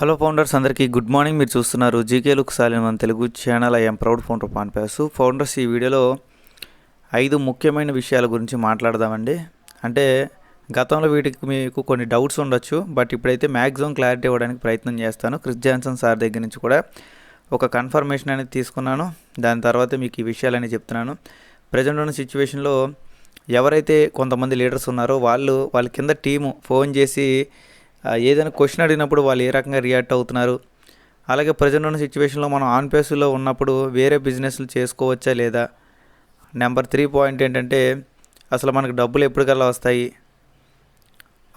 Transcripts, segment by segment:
Hello founders అందరికీ good morning. మీరు చూస్తున్నారు జీకే లుక్ సాలిన్ మన Telugu channel. I'm proud founder OnPassive founders ఈ వీడియోలో ఐదు ముఖ్యమైన విషయాల గురించి మాట్లాడదామండి. అంటే గతంలో వీటికి మీకు కొన్ని డౌట్స్ ఉండొచ్చు బట్ ఇప్పుడైతే మ్యాక్సిమం క్లారిటీ ఇవ్వడానికి ప్రయత్నం చేస్తాను. క్రిస్ జాన్సన్ సార్ దగ్గర నుంచి కూడా ఒక కన్ఫర్మేషన్ అనేది తీసుకున్నాను. దాని తర్వాత మీకు ఈ విషయాలని చెప్తున్నాను. ప్రజెంట్ ఉన్న సిచ్యువేషన్లో ఎవరైతే కొంతమంది లీడర్స్ ఉన్నారో వాళ్ళు వాళ్ళ కింద టీము ఫోన్ చేసి ఏదైనా క్వశ్చన్ అడిగినప్పుడు వాళ్ళు ఏ రకంగా రియాక్ట్ అవుతున్నారు? అలాగే ప్రజెంట్ ఉన్న సిచ్యువేషన్లో మనం ఆన్ పేస్లో ఉన్నప్పుడు వేరే బిజినెస్లు చేసుకోవచ్చా లేదా? నెంబర్ త్రీ పాయింట్ ఏంటంటే అసలు మనకు డబ్బులు ఎప్పటికల్లా వస్తాయి?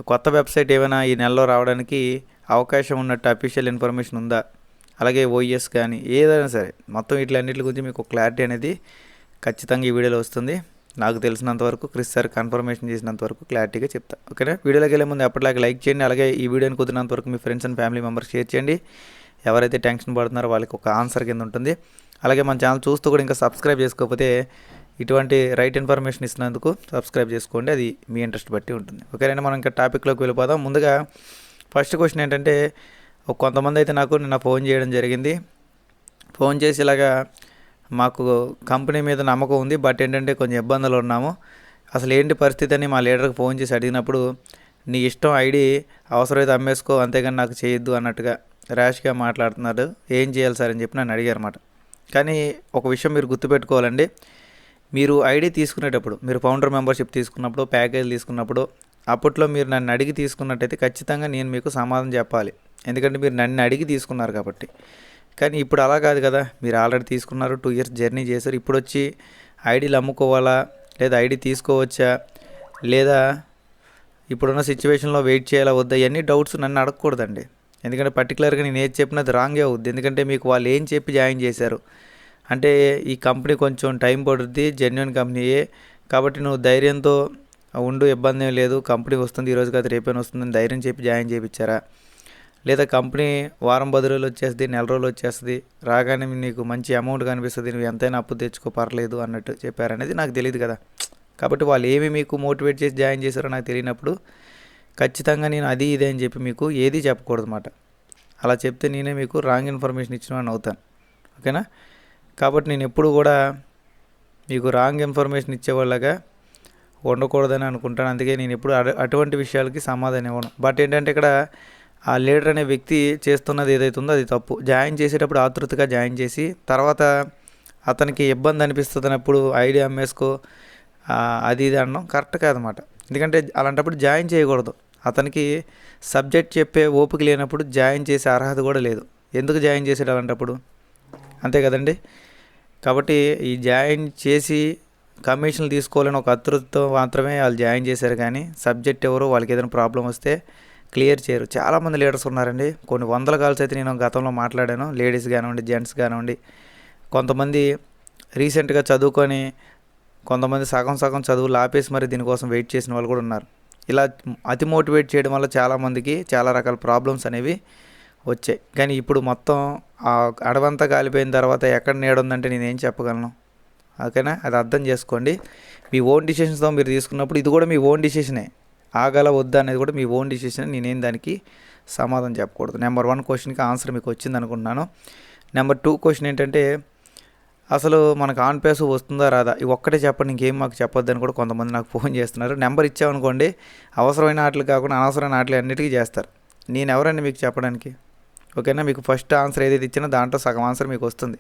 కొత్త వెబ్సైట్ ఏమైనా ఈ నెలలో రావడానికి అవకాశం ఉన్నట్టు అఫీషియల్ ఇన్ఫర్మేషన్ ఉందా? అలాగే ఓఎస్ కానీ ఏదైనా సరే మొత్తం వీటిలన్నిటి గురించి మీకు క్లారిటీ అనేది ఖచ్చితంగా ఈ వీడియోలో వస్తుంది. నాకు తెలిసినంత వరకు క్రిస్ సార్ కన్ఫర్మేషన్ చేసినంత వరకు క్లారిటీగా చెప్తా. ఓకేనా వీడియోలోకి వెళ్ళే ముందు ఎప్పటిలాగా లైక్ చేయండి. అలాగే ఈ వీడియోని కుదిరినంత వరకు మీ friends and family members share చేయండి. ఎవరైతే టెన్షన్ పడుతున్నారో వాళ్ళకి ఒక ఆన్సర్ కింద ఉంటుంది. అలాగే మన ఛానల్ చూస్తూ కూడా ఇంకా సబ్స్క్రైబ్ చేసుకోకపోతే ఇటువంటి రైట్ ఇన్ఫర్మేషన్ ఇస్తున్నందుకు సబ్స్క్రైబ్ చేసుకోండి. అది మీ ఇంట్రెస్ట్ బట్టి ఉంటుంది. ఓకేనా మనం ఇంకా టాపిక్లోకి వెళ్ళిపోదాం. ముందుగా ఫస్ట్ క్వశ్చన్ ఏంటంటే కొంతమంది అయితే నాకు నిన్న ఫోన్ చేయడం జరిగింది. ఫోన్ చేసి ఇలాగా మాకు కంపెనీ మీద నమ్మకం ఉంది బట్ ఏంటంటే కొంచెం ఇబ్బందులు ఉన్నాము. అసలు ఏంటి పరిస్థితి అని మా లీడర్కి ఫోన్ చేసి అడిగినప్పుడు నీ ఇష్టం ఐడి అవసరమైతే అమ్మేసుకో అంతేగాని నాకు చేయొద్దు అన్నట్టుగా ర్యాష్గా మాట్లాడుతున్నారు. ఏం చేయాలి సార్? అని చెప్పి నన్ను అడిగారు అనమాట కానీ ఒక విషయం మీరు గుర్తుపెట్టుకోవాలండి. మీరు ఐడి తీసుకునేటప్పుడు మీరు ఫౌండర్ మెంబర్షిప్ తీసుకున్నప్పుడు ప్యాకేజ్ తీసుకున్నప్పుడు అప్పట్లో మీరు నన్ను అడిగి తీసుకున్నట్టయితే ఖచ్చితంగా నేను మీకు సమాధానం చెప్పాలి. ఎందుకంటే మీరు నన్ను అడిగి తీసుకున్నారు కాబట్టి. కానీ ఇప్పుడు అలా కాదు కదా. మీరు ఆల్రెడీ తీసుకున్నారు టూ ఇయర్స్ జర్నీ చేశారు. ఇప్పుడు వచ్చి ఐడీలు అమ్ముకోవాలా? లేదా ఐడి తీసుకోవచ్చా? లేదా ఇప్పుడున్న సిచ్యువేషన్లో వెయిట్ చేయాలా? వద్దా? ఇవన్నీ డౌట్స్ నన్ను అడగకూడదండి. ఎందుకంటే పర్టికులర్గా నేను ఏది చెప్పినది రాంగే అవుద్ది. ఎందుకంటే మీకు వాళ్ళు ఏం చెప్పి జాయిన్ చేశారు? అంటే ఈ కంపెనీ కొంచెం టైం పడుద్ది జెన్యున్ కంపెనీయే కాబట్టి నువ్వు ధైర్యంతో ఉండు ఇబ్బంది ఏం లేదు. కంపెనీ వస్తుంది ఈరోజు కాదు రేపైనా వస్తుందని ధైర్యం చెప్పి జాయిన్ చేయించారా లేదా కంపెనీ వారం పది రోజులు వచ్చేస్తుంది నెల రోజులు వచ్చేస్తుంది రాగానే నీకు మంచి అమౌంట్ కనిపిస్తుంది నువ్వు ఎంతైనా అప్పు తెచ్చుకో పర్లేదు అన్నట్టు చెప్పారనేది నాకు తెలియదు కదా. కాబట్టి వాళ్ళు ఏమి మీకు మోటివేట్ చేసి జాయిన్ చేశారో నాకు తెలియనప్పుడు ఖచ్చితంగా నేను అది ఇదే అని చెప్పి మీకు ఏది చెప్పకూడదు అన్నమాట అలా చెప్తే నేనే మీకు రాంగ్ ఇన్ఫర్మేషన్ ఇచ్చినవాడిని అవుతాను. ఓకేనా? కాబట్టి నేను ఎప్పుడు కూడా మీకు రాంగ్ ఇన్ఫర్మేషన్ ఇచ్చేవాళ్ళగా ఉండకూడదని అనుకుంటాను. అందుకే నేను ఎప్పుడు అటు- అటువంటి విషయాలకి సమాధానం ఇవ్వను. బట్ ఏంటంటే ఇక్కడ ఆ లీడర్ అనే వ్యక్తి చేస్తున్నది ఏదైతే ఉందో అది తప్పు. జాయిన్ చేసేటప్పుడు ఆతృతగా జాయిన్ చేసి తర్వాత అతనికి ఇబ్బంది అనిపిస్తుంది అన్నప్పుడు ఐడియా అమ్మేసుకో అది ఇది అనడం కరెక్ట్ కాదన్నమాట ఎందుకంటే అలాంటప్పుడు జాయిన్ చేయకూడదు. అతనికి సబ్జెక్ట్ చెప్పే ఓపిక లేనప్పుడు జాయిన్ చేసే అర్హత కూడా లేదు. ఎందుకు జాయిన్ చేసాడు అలాంటప్పుడు? అంతే కదండి? కాబట్టి ఈ జాయిన్ చేసి కమిషన్లు తీసుకోవాలని ఒక అతృత్వం మాత్రమే వాళ్ళు జాయిన్ చేశారు కానీ సబ్జెక్ట్ ఎవరు వాళ్ళకి ఏదైనా ప్రాబ్లం వస్తే క్లియర్ చేయరు. చాలామంది లీడర్స్ ఉన్నారండి. కొన్ని వందల కాల్స్ అయితే నేను గతంలో మాట్లాడాను. లేడీస్ కానివ్వండి జెంట్స్ కానివ్వండి. కొంతమంది రీసెంట్గా చదువుకొని కొంతమంది సగం సగం చదువులు ఆపేసి మరి దీనికోసం వెయిట్ చేసిన వాళ్ళు కూడా ఉన్నారు. ఇలా అతి మోటివేట్ చేయడం వల్ల చాలామందికి చాలా రకాల ప్రాబ్లమ్స్ అనేవి వచ్చాయి. కానీ ఇప్పుడు మొత్తం ఆ అడవంతా కాలిపోయిన తర్వాత ఎక్కడ నీడుందంటే నేనేం చెప్పగలను? ఓకేనా? అది అర్థం చేసుకోండి. మీ ఓన్ డిసిషన్స్తో మీరు తీసుకున్నప్పుడు ఇది కూడా మీ ఓన్ డిసిషనే. ఆగల వద్దా అనేది కూడా మీ ఓన్ డిసిషన్. నేనేం దానికి సమాధానం చెప్పకూడదు. నెంబర్ వన్ క్వశ్చన్కి ఆన్సర్ మీకు వచ్చింది అనుకుంటున్నాను. నెంబర్ టూ క్వశ్చన్ ఏంటంటే అసలు మనకు ఆన్ పేస్ వస్తుందా రాదా? ఇవి ఒక్కటే చెప్పండి ఇంకేం మాకు చెప్పొద్దని కూడా కొంతమంది నాకు ఫోన్ చేస్తున్నారు. నెంబర్ ఇచ్చామనుకోండి అవసరమైన ఆటలు కాకుండా అనవసరమైన ఆటలు అన్నిటికీ చేస్తారు. నేను ఎవరండి మీకు చెప్పడానికి? ఓకేనా? మీకు ఫస్ట్ ఆన్సర్ ఏదైతే ఇచ్చినా దాంట్లో సగం ఆన్సర్ మీకు వస్తుంది.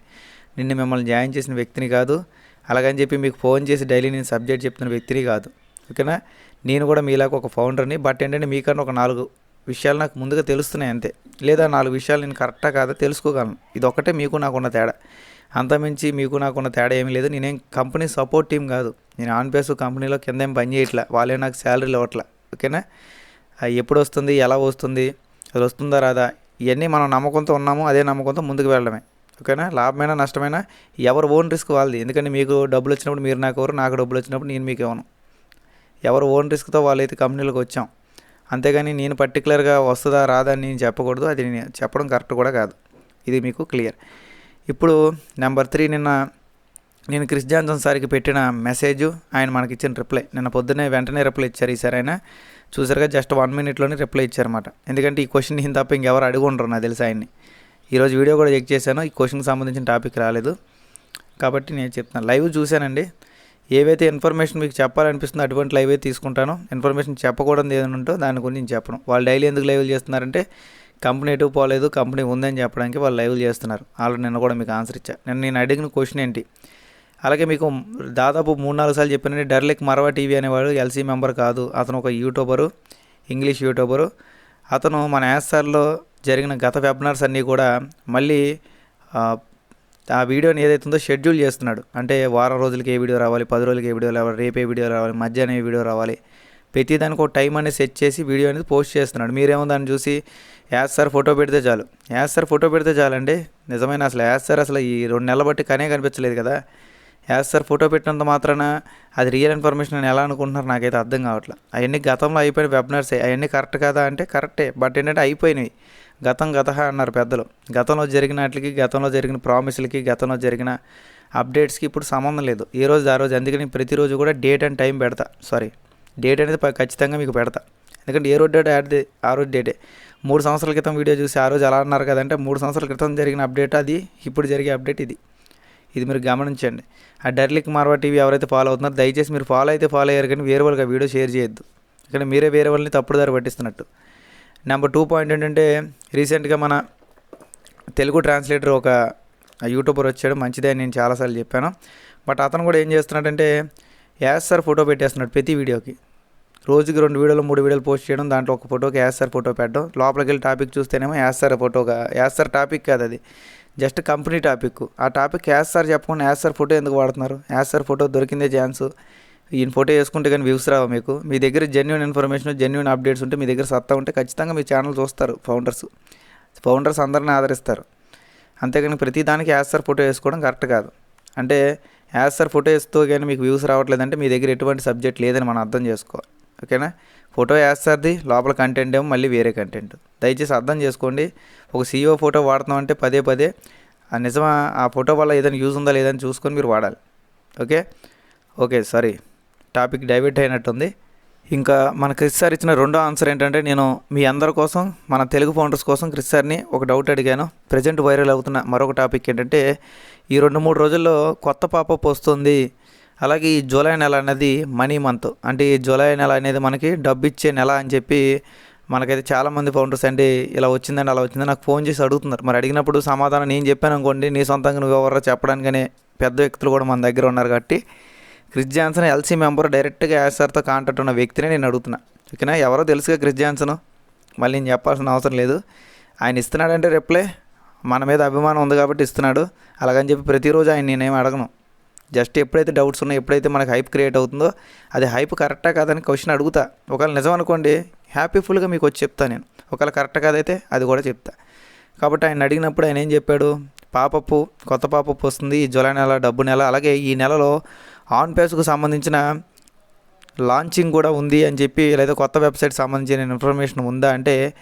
నిన్ను మిమ్మల్ని జాయిన్ చేసిన వ్యక్తిని కాదు అలాగని చెప్పి మీకు ఫోన్ చేసి డైలీ నేను సబ్జెక్ట్ చెప్తున్న వ్యక్తిని కాదు. ఓకేనా? నేను కూడా మీలాగా ఒక ఫౌండర్ని బట్ ఏంటంటే మీకన్నా ఒక నాలుగు విషయాలు నాకు ముందుగా తెలుస్తున్నాయి అంతే. లేదా నాలుగు విషయాలు నేను కరెక్టా కాదా తెలుసుకోగలను. ఇది ఒకటే మీకు నాకున్న తేడా. అంతమించి మీకు నాకున్న తేడా ఏమీ లేదు. నేనేం కంపెనీ సపోర్ట్ టీం కాదు. నేను ఆన్ పేస్ కంపెనీలో కింద ఏం పని చేయట్లా. వాళ్ళే నాకు శాలరీలు ఇవ్వట్లా. ఓకేనా? అది ఎప్పుడు వస్తుంది? ఎలా వస్తుంది? అది వస్తుందా రాదా? ఇవన్నీ మనం నమ్మకంతో ఉన్నాము. అదే నమ్మకంతో ముందుకు వెళ్ళడమే. ఓకేనా? లాభమైనా నష్టమైనా ఎవరు ఓన్ రిస్క్ వాళ్ళది. ఎందుకంటే మీకు డబ్బులు వచ్చినప్పుడు మీరు నాకు ఎవరు నాకు డబ్బులు వచ్చినప్పుడు నేను మీకు ఇవ్వను. ఎవరు ఓన్ రిస్క్తో వాళ్ళైతే కంపెనీలకు వచ్చాం. అంతేగాని నేను పర్టికులర్గా వస్తుందా రాదా అని నేను చెప్పకూడదు. అది నేను చెప్పడం కరెక్ట్ కూడా కాదు. ఇది మీకు క్లియర్. ఇప్పుడు నెంబర్ త్రీ నిన్న నేను క్రిస్ జాన్సన్ సార్కి పెట్టిన మెసేజ్ ఆయన మనకి ఇచ్చిన రిప్లై. నిన్న పొద్దున్నే వెంటనే రిప్లై ఇచ్చారు ఈసారి ఆయన. చూసారుగా జస్ట్ వన్ మినిట్లోనే రిప్లై ఇచ్చారన్నమాట. ఎందుకంటే ఈ క్వశ్చన్ నేను తప్ప ఇంకెవరు అడిగి ఉండరు నాకు తెలిసి ఆయన్ని. ఈరోజు వీడియో కూడా చెక్ చేశాను. ఈ క్వశ్చన్కి సంబంధించిన టాపిక్ రాలేదు. కాబట్టి నేను చెప్తాను లైవ్ చూశానండి. ఏవైతే ఇన్ఫర్మేషన్ మీకు చెప్పాలనిపిస్తుందో అటువంటి లైవ్ అయితే తీసుకుంటాను. ఇన్ఫర్మేషన్ చెప్పకూడదు ఏదైనా ఉంటో దాని గురించి చెప్పను. వాళ్ళు డైలీ ఎందుకు లైవ్లు చేస్తున్నారంటే కంపెనీ ఎటు పోలేదు కంపెనీ ఉందని చెప్పడానికి వాళ్ళు లైవ్లు చేస్తున్నారు. ఆల్రెడీ నిన్న కూడా మీకు ఆన్సర్ ఇచ్చా. నేను నేను అడిగిన క్వశ్చన్ ఏంటి? అలాగే మీకు దాదాపు మూడు నాలుగు సార్లు చెప్పానండి డర్లిక్ మరవా టీవీ అనేవాడు ఎల్సీ మెంబర్ కాదు. అతను ఒక యూట్యూబరు ఇంగ్లీష్ యూట్యూబరు. అతను మన యాస్సార్లో జరిగిన గత వెబినార్స్ అన్నీ కూడా మళ్ళీ ఆ, వీడియోని ఏదైతే ఉందో షెడ్యూల్ చేస్తున్నాడు. అంటే వారం రోజులకి ఏ వీడియో రావాలి పది రోజులకి ఏ వీడియో రావాలి రేపు ఏ వీడియో రావాలి మధ్యాహ్నం ఏ వీడియో రావాలి ప్రతిదానికి ఒక టైం అనేది సెట్ చేసి వీడియో అనేది పోస్ట్ చేస్తున్నాడు. మీరేమో దాన్ని చూసి యాస్ సార్ ఫోటో పెడితే చాలు. యాస్ సార్ ఫోటో పెడితే చాలండి. నిజమైన అసలు యాస్ సార్ అసలు ఈ రెండు నెలల బట్టి కనే కనిపించలేదు కదా. యాస్ సార్ ఫోటో పెట్టినంత మాత్రాన అది రియల్ ఇన్ఫర్మేషన్ అని ఎలా అనుకుంటున్నారు నాకైతే అర్థం కావట్లేదు అవన్నీ గతంలో అయిపోయిన వెబినార్స్ అవన్నీ కరెక్ట్ కదా అంటే కరెక్టే. బట్ ఏంటంటే అయిపోయినవి. గతం గత అన్నారు పెద్దలు. గతంలో జరిగిన వాటికి గతంలో జరిగిన ప్రామిస్లకి గతంలో జరిగిన అప్డేట్స్కి ఇప్పుడు సంబంధం లేదు. ఏ రోజు ఆ రోజు. అందుకని ప్రతిరోజు కూడా డేట్ అండ్ టైం పెడతా. సారీ డేట్ అనేది ఖచ్చితంగా మీకు పెడతా. ఎందుకంటే ఏ రోజు డేట్ యాడ్ ఆ రోజు డేటే. మూడు సంవత్సరాల క్రితం వీడియో చూసి ఆ రోజు అలా అన్నారు కదంటే మూడు సంవత్సరాల క్రితం జరిగిన అప్డేట్ అది ఇప్పుడు జరిగే అప్డేట్ ఇది. ఇది మీరు గమనించండి. ఆ డర్లిక్ మార్వా టీవీ ఎవరైతే ఫాలో అవుతున్నారో దయచేసి మీరు ఫాలో అయితే ఫాలో అయ్యారు కానీ వేరే వాళ్ళకి ఆ వీడియో షేర్ చేయొద్దు. ఇక్కడ మీరే వేరే వాళ్ళని తప్పుడు దారి పట్టిస్తున్నట్టు. నెంబర్ టూ పాయింట్ ఏంటంటే రీసెంట్గా మన తెలుగు ట్రాన్స్లేటర్ ఒక యూట్యూబర్ వచ్చాడు. మంచిదే అని నేను చాలాసార్లు చెప్పాను. బట్ అతను కూడా ఏం చేస్తున్నాడంటే యాస్ సార్ ఫోటో పెట్టేస్తున్నాడు ప్రతి వీడియోకి. రోజుకి రెండు వీడియోలు మూడు వీడియోలు పోస్ట్ చేయడం దాంట్లో ఒక ఫోటోకి యాస్ సార్ ఫోటో పెట్టడం. లోపలికి వెళ్ళి టాపిక్ చూస్తేనేమో యాస్ సార్ ఫోటోగా యాస్ సార్ టాపిక్ కాదు అది. జస్ట్ కంపెనీ టాపిక్ ఆ టాపిక్ యాస్ సార్ చెప్పకుండా యాస్ సార్ ఫోటో ఎందుకు వాడుతున్నారు? యాస్ సార్ ఫోటో దొరికిందే ఛాన్స్ ఈయన ఫోటో వేసుకుంటే కానీ వ్యూస్ రావు మీకు? మీ దగ్గర జెన్యున్ ఇన్ఫర్మేషన్ జెన్యున్ అప్డేట్స్ ఉంటే మీ దగ్గర సత్తా ఉంటే ఖచ్చితంగా మీ ఛానల్ చూస్తారు ఫౌండర్స్ ఫౌండర్స్ అందరిని ఆదరిస్తారు. అంతేగాని ప్రతి దానికి యాసర్ సార్ ఫోటో వేసుకోవడం కరెక్ట్ కాదు. అంటే యాసర్ సార్ ఫోటో వేస్తూ కానీ మీకు వ్యూస్ రావట్లేదంటే మీ దగ్గర ఎటువంటి సబ్జెక్ట్ లేదని మనం అర్థం చేసుకోవాలి. ఓకేనా ఫోటో వేస్తారుది లోపల కంటెంట్ ఏమో మళ్ళీ వేరే కంటెంట్ దయచేసి అర్థం చేసుకోండి. ఒక సీఈఓ ఫోటో వాడుతున్నామంటే పదే పదే ఆ నిజమా ఆ ఫోటో వల్ల ఏదైనా యూజ్ ఉందా లేదని చూసుకొని మీరు వాడాలి. Okay okay sorry topic divert అయినట్టుంది. ఇంకా మన క్రిస్ సార్ ఇచ్చిన రెండో ఆన్సర్ ఏంటంటే నేను మీ అందరి కోసం మన తెలుగు ఫౌండర్స్ కోసం క్రిస్ సార్ని ఒక డౌట్ అడిగాను. ప్రజెంట్ వైరల్ అవుతున్న మరొక టాపిక్ ఏంటంటే ఈ రెండు మూడు రోజుల్లో కొత్త పాపప్ వస్తుంది. అలాగే ఈ జూలై నెల అనేది మనీ మంత్. అంటే ఈ జూలై నెల అనేది మనకి డబ్బు ఇచ్చే నెల అని చెప్పి మనకైతే చాలామంది ఫౌండర్స్ అండి ఇలా వచ్చిందండి అలా వచ్చిందని నాకు ఫోన్ చేసి అడుగుతున్నారు. మరి అడిగినప్పుడు సమాధానం నేను చెప్పాను అనుకోండి నీ సొంతంగా నువ్వు ఎవరో చెప్పడానికనే పెద్ద వ్యక్తులు కూడా మన దగ్గర ఉన్నారు కాబట్టి. క్రిస్ జాన్సన్ ఎల్సీ మెంబర్ డైరెక్ట్గా యాసార్తో కాంటాక్ట్ ఉన్న వ్యక్తిని నేను అడుగుతున్నా. ఓకేనా? ఎవరో తెలుసుగా క్రిస్ జాన్సన్. మళ్ళీ నేను చెప్పాల్సిన అవసరం లేదు. ఆయన ఇస్తున్నాడంటే రిప్లై. మన మీద అభిమానం ఉంది కాబట్టి ఇస్తున్నాడు. అలాగని చెప్పి ప్రతిరోజు ఆయన నేనేం అడగను. జస్ట్ ఎప్పుడైతే డౌట్స్ ఉన్నాయో ఎప్పుడైతే మనకి హైప్ క్రియేట్ అవుతుందో అది హైప్ కరెక్టా కాదని క్వశ్చన్ అడుగుతా. ఒకవేళ నిజం అనుకోండి హ్యాపీఫుల్గా మీకు వచ్చి చెప్తా నేను. ఒకవేళ కరెక్ట్ కాదైతే అది కూడా చెప్తా. కాబట్టి ఆయన అడిగినప్పుడు ఆయన ఏం చెప్పాడు? పాపప్పు కొత్త పాపప్పు వస్తుంది. ఈ జులై నెల డబ్బు నెల అలాగే ఈ నెలలో ఆన్ పేస్కు సంబంధించిన లాంచింగ్ కూడా ఉంది అని చెప్పి లేదా కొత్త వెబ్సైట్ సంబంధించిన ఇన్ఫర్మేషన్ ఉందా అంటే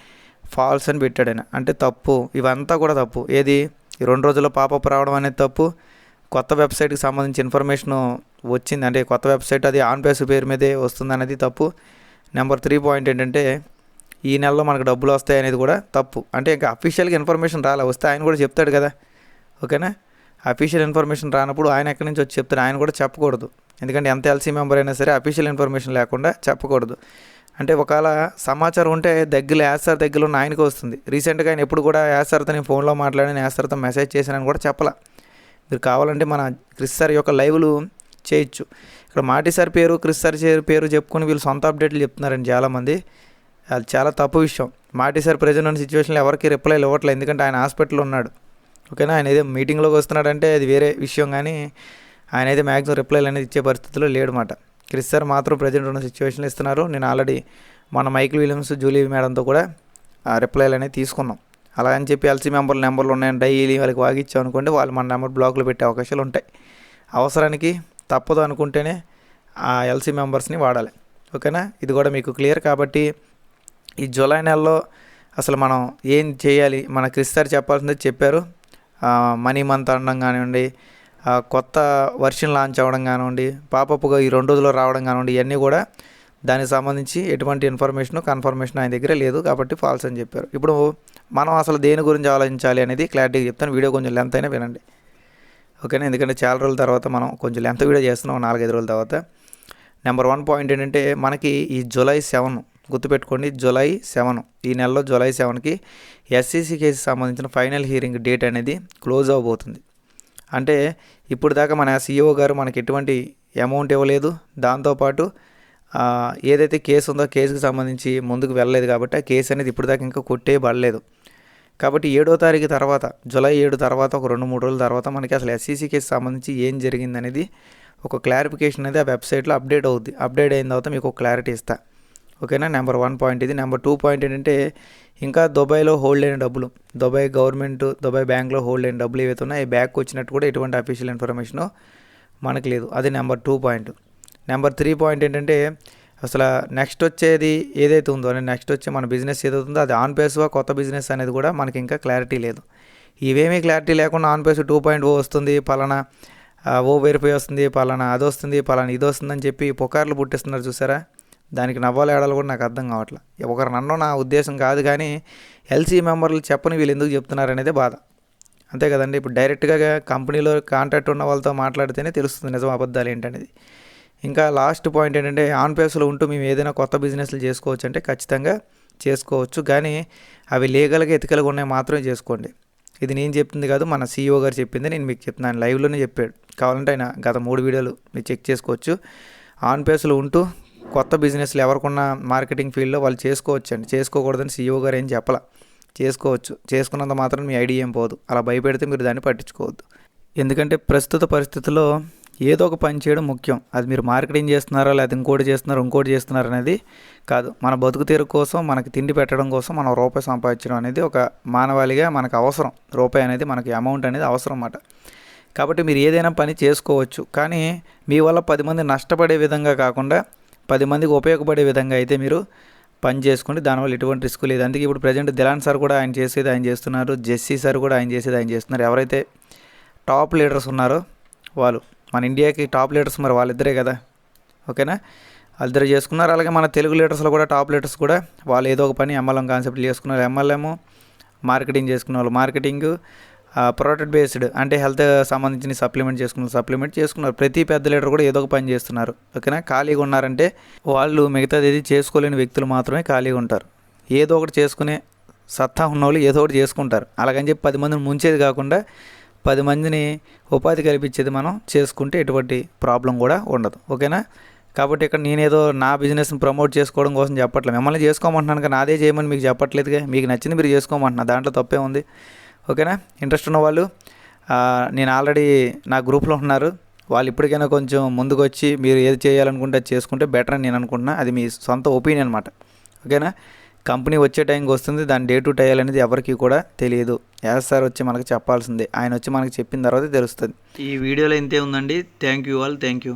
ఫాల్స్ అని పెట్టాడు ఆయన. అంటే తప్పు. ఇవంతా కూడా తప్పు. ఏది? ఈ రెండు రోజుల్లో పాపప్ రావడం అనేది తప్పు. కొత్త వెబ్సైట్కి సంబంధించి ఇన్ఫర్మేషన్ వచ్చింది. అంటే కొత్త వెబ్సైట్ అది ఆన్ పేస్ పేరు మీదే వస్తుంది అనేది తప్పు. నెంబర్ త్రీ పాయింట్ ఏంటంటే ఈ నెలలో మనకు డబ్బులు వస్తాయి అనేది కూడా తప్పు. అంటే ఇంకా అఫీషియల్గా ఇన్ఫర్మేషన్ రాలే. వస్తే ఆయన కూడా చెప్తాడు కదా. ఓకేనా? అఫీషియల్ ఇన్ఫర్మేషన్ రానప్పుడు ఆయన ఎక్కడి నుంచి వచ్చి చెప్తారు ఆయన కూడా చెప్పకూడదు. ఎందుకంటే ఎంత ఎల్సీ మెంబర్ అయినా సరే అఫీషియల్ ఇన్ఫర్మేషన్ లేకుండా చెప్పకూడదు. అంటే ఒకవేళ సమాచారం ఉంటే దగ్గర యాసర్ దగ్గర ఉన్న ఆయనకి వస్తుంది. రీసెంట్గా ఆయన ఎప్పుడు కూడా యాసర్తో నేను ఫోన్లో మాట్లాడిన యాసర్తో మెసేజ్ చేశానని కూడా చెప్పాల. మీరు కావాలంటే మన క్రిస్ సార్ యొక్క లైవ్లు చేయొచ్చు. ఇక్కడ మాటి సార్ పేరు క్రిస్ సార్ చే- పేరు చెప్పుకొని వీళ్ళు సొంత అప్డేట్లు చెప్తున్నారండి చాలామంది. అది చాలా తప్పు విషయం. మాటి సార్ ప్రజెంట్ ఉన్న సిచ్యువేషన్లో ఎవరికి రిప్లైలు ఇవ్వట్లేదు. ఎందుకంటే ఆయన హాస్పిటల్లో ఉన్నాడు. ఓకేనా? ఆయన ఏదో మీటింగ్లోకి వస్తున్నాడంటే అది వేరే విషయం కానీ ఆయన అయితే మ్యాక్సిమం రిప్లైలు అనేది ఇచ్చే పరిస్థితిలో లేడమాట క్రిస్ సార్ మాత్రం ప్రజెంట్ ఉన్న సిచ్యువేషన్లో ఇస్తున్నారు. నేను ఆల్రెడీ మన మైకిల్ విలియమ్స్ జూలీ మేడంతో కూడా ఆ రిప్లైలు అనేది తీసుకున్నాం. అలా అని చెప్పి ఎల్సీ మెంబర్ల నెంబర్లు ఉన్నాయని డైలీ వాళ్ళకి వాగిచ్చాం అనుకోండి వాళ్ళు మన నెంబర్ బ్లాక్లో పెట్టే అవకాశాలు ఉంటాయి. అవసరానికి తప్పదు అనుకుంటేనే ఆ ఎల్సీ మెంబర్స్ని వాడాలి. ఓకేనా? ఇది కూడా మీకు క్లియర్ కాబట్టి ఈ జూలై నెలలో అసలు మనం ఏం చేయాలి? మన క్రిస్తారు చెప్పాల్సిందే చెప్పారు. మనీ మంత్ అనడం కానివ్వండి కొత్త వర్షన్ లాంచ్ అవ్వడం కానివ్వండి పాపప్గా ఈ రెండు రోజుల్లో రావడం కానివ్వండి ఇవన్నీ కూడా దానికి సంబంధించి ఎటువంటి ఇన్ఫర్మేషన్ కన్ఫర్మేషన్ ఆయన దగ్గర లేదు కాబట్టి ఫాల్స్ అని చెప్పారు. ఇప్పుడు మనం అసలు దేని గురించి ఆలోచించాలి అనేది క్లారిటీగా చెప్తాను. వీడియో కొంచెం లెంత్ అయినా వినండి. ఓకేనా? ఎందుకంటే చాలా రోజుల తర్వాత మనం కొంచెం లెంత్ వీడియో చేస్తున్నాం నాలుగైదు రోజుల తర్వాత. నెంబర్ వన్ పాయింట్ ఏంటంటే మనకి ఈ జూలై సెవెన్ గుర్తుపెట్టుకోండి జూలై సెవెన్. ఈ నెలలో జూలై సెవెన్కి ఎస్సీసీ కేసు సంబంధించిన ఫైనల్ హియరింగ్ డేట్ అనేది క్లోజ్ అవబోతుంది. అంటే ఇప్పుడు దాకా మన సీఈఓ గారు మనకి ఎటువంటి అమౌంట్ ఇవ్వలేదు. దాంతోపాటు ఏదైతే కేసు ఉందో కేసుకు సంబంధించి ముందుకు వెళ్ళలేదు కాబట్టి ఆ కేసు అనేది ఇప్పుడు దాకా ఇంకా కొట్టేయబడలేదు. కాబట్టి ఏడో తారీఖు తర్వాత జూలై ఏడు తర్వాత ఒక రెండు మూడు రోజుల తర్వాత మనకి అసలు ఎస్సీసీ కేసు సంబంధించి ఏం జరిగిందనేది ఒక క్లారిఫికేషన్ అనేది ఆ వెబ్సైట్లో అప్డేట్ అవుద్ది. అప్డేట్ అయిన తర్వాత మీకు ఒక క్లారిటీ ఇస్తా. ఓకేనా? నెంబర్ వన్ పాయింట్ ఇది. నెంబర్ టూ పాయింట్ ఏంటంటే ఇంకా దుబాయ్లో హోల్డ్ అయిన డబ్బులు దుబాయ్ గవర్నమెంట్ దుబాయ్ బ్యాంక్లో హోల్డ్ అయిన డబ్బులు ఏవైతే ఉన్నాయో ఈ బ్యాక్ వచ్చినట్టు కూడా ఎటువంటి అఫీషియల్ ఇన్ఫర్మేషన్ మనకు లేదు. అది number two point number three point ఏంటంటే అసలు నెక్స్ట్ వచ్చేది ఏదైతే ఉందో అంటే నెక్స్ట్ వచ్చే మన బిజినెస్ ఏదవుతుందో అది ఆన్ పేస్వా కొత్త బిజినెస్ అనేది కూడా మనకి ఇంకా క్లారిటీ లేదు. ఇవేమీ క్లారిటీ లేకుండా on face two point O వస్తుంది పలానా ఓ వెరిఫై వస్తుంది పలానా అది వస్తుంది పలానా ఇది వస్తుందని చెప్పి పుకార్లు పుట్టిస్తున్నారు చూసారా? దానికి నవ్వాలి ఏడాలి కూడా నాకు అర్థం కావట్లే. ఒకరు నన్ను నా ఉద్దేశం కాదు కానీ ఎల్సీ మెంబర్లు చెప్పని వీళ్ళు ఎందుకు చెప్తున్నారు అనేది బాధ. అంతే కదండి ఇప్పుడు డైరెక్ట్గా కంపెనీలో కాంటాక్ట్ ఉన్న వాళ్ళతో మాట్లాడితేనే తెలుస్తుంది నిజం అబద్ధాలు ఏంటనేది. ఇంకా లాస్ట్ పాయింట్ ఏంటంటే ఆన్ పేస్లో ఉంటూ మేము ఏదైనా కొత్త బిజినెస్లు చేసుకోవచ్చు అంటే ఖచ్చితంగా చేసుకోవచ్చు. కానీ అవి లీగల్గా ఎతికలుగా ఉన్నాయి మాత్రమే చేసుకోండి. ఇది నేను చెప్తుంది కాదు మన సీఈఓ గారు చెప్పింది నేను మీకు చెప్తున్నాను. లైవ్లోనే చెప్పాడు. కావాలంటే ఆయన గత మూడు వీడియోలు మీరు చెక్ చేసుకోవచ్చు. ఆన్ పేస్లో ఉంటూ కొత్త బిజినెస్లు ఎవరికున్న మార్కెటింగ్ ఫీల్డ్లో వాళ్ళు చేసుకోవచ్చు అండి చేసుకోకూడదని సీఈఓ గారు ఏం చెప్పాల. చేసుకోవచ్చు. చేసుకున్నంత మాత్రం మీ ఐడియా ఏం పోదు. అలా భయపెడితే మీరు దాన్ని పట్టించుకోవద్దు. ఎందుకంటే ప్రస్తుత పరిస్థితుల్లో ఏదో ఒక పని చేయడం ముఖ్యం. అది మీరు మార్కెటింగ్ చేస్తున్నారా లేదా ఇంకోటి చేస్తున్నారా ఇంకోటి చేస్తున్నారు అనేది కాదు. మన బతుకు తీరు కోసం మనకి తిండి పెట్టడం కోసం మనం రూపాయి సంపాదించడం అనేది ఒక మానవాళిగా మనకు అవసరం. రూపాయి అనేది మనకి అమౌంట్ అనేది అవసరం అన్నమాట. కాబట్టి మీరు ఏదైనా పని చేసుకోవచ్చు. కానీ మీ వల్ల పది మంది నష్టపడే విధంగా కాకుండా పది మందికి ఉపయోగపడే విధంగా అయితే మీరు పని చేసుకోండి దానివల్ల ఎటువంటి రిస్క్ లేదు. అందుకే ఇప్పుడు ప్రజెంట్ దిలాన్ సార్ కూడా ఆయన చేసేది ఆయన చేస్తున్నారు. జెస్సీ సార్ కూడా ఆయన చేసేది ఆయన చేస్తున్నారు. ఎవరైతే టాప్ లీడర్స్ ఉన్నారో వాళ్ళు. మన ఇండియాకి టాప్ లీడర్స్ మరి వాళ్ళిద్దరే కదా. ఓకేనా? వాళ్ళిద్దరు చేసుకున్నారు. అలాగే మన తెలుగు లీడర్స్లో కూడా టాప్ లీడర్స్ కూడా వాళ్ళు ఏదో ఒక పని ఎంఎల్ఎం కాన్సెప్ట్ చేసుకున్నారు. ఎంఎల్ఎం మార్కెటింగ్ చేసుకున్న వాళ్ళు. మార్కెటింగ్ ప్రోడక్ట్ బేస్డ్ అంటే హెల్త్ సంబంధించిన సప్లిమెంట్ చేసుకున్నారు. సప్లిమెంట్ చేసుకున్నారు. ప్రతి పెద్ద లీడర్ కూడా ఏదో ఒక పని చేస్తున్నారు. ఓకేనా? ఖాళీగా ఉన్నారంటే వాళ్ళు మిగతాది ఏది చేసుకోలేని వ్యక్తులు మాత్రమే ఖాళీగా ఉంటారు. ఏదో ఒకటి చేసుకునే సత్తా ఉన్నవాళ్ళు ఏదో ఒకటి చేసుకుంటారు. అలాగని చెప్పి పది మందిని ముంచేది కాకుండా పది మందిని ఉపాధి కల్పించేది మనం చేసుకుంటే ఎటువంటి ప్రాబ్లం కూడా ఉండదు. ఓకేనా? కాబట్టి ఇక్కడ నేనేదో నా బిజినెస్ని ప్రమోట్ చేసుకోవడం కోసం చెప్పట్లేదు. మిమ్మల్ని చేసుకోమంటున్నాను కానీ నాదే చేయమని మీకు చెప్పట్లేదుగా. మీకు నచ్చింది మీరు చేసుకోమంటున్నా. దాంట్లో తప్పే ఉంది. ఓకేనా? ఇంట్రెస్ట్ ఉన్న వాళ్ళు నేను ఆల్రెడీ నా గ్రూప్లో ఉన్నారు. వాళ్ళు ఇప్పటికైనా కొంచెం ముందుకు వచ్చి మీరు ఏది చేయాలనుకుంటే అది చేసుకుంటే బెటర్ అని నేను అనుకుంటున్నా. అది మీ సొంత ఒపీనియన్ అనమాట ఓకేనా? కంపెనీ వచ్చే టైంకి వస్తుంది. దాని డే టు టైల్ అనేది ఎవరికి కూడా తెలియదు. యాజ్ సార్ వచ్చి మనకు చెప్పాల్సిందే. ఆయన వచ్చి మనకి చెప్పిన తర్వాత తెలుస్తుంది. ఈ వీడియోలో ఇంతే ఉందండి. Thank you all. Thank you.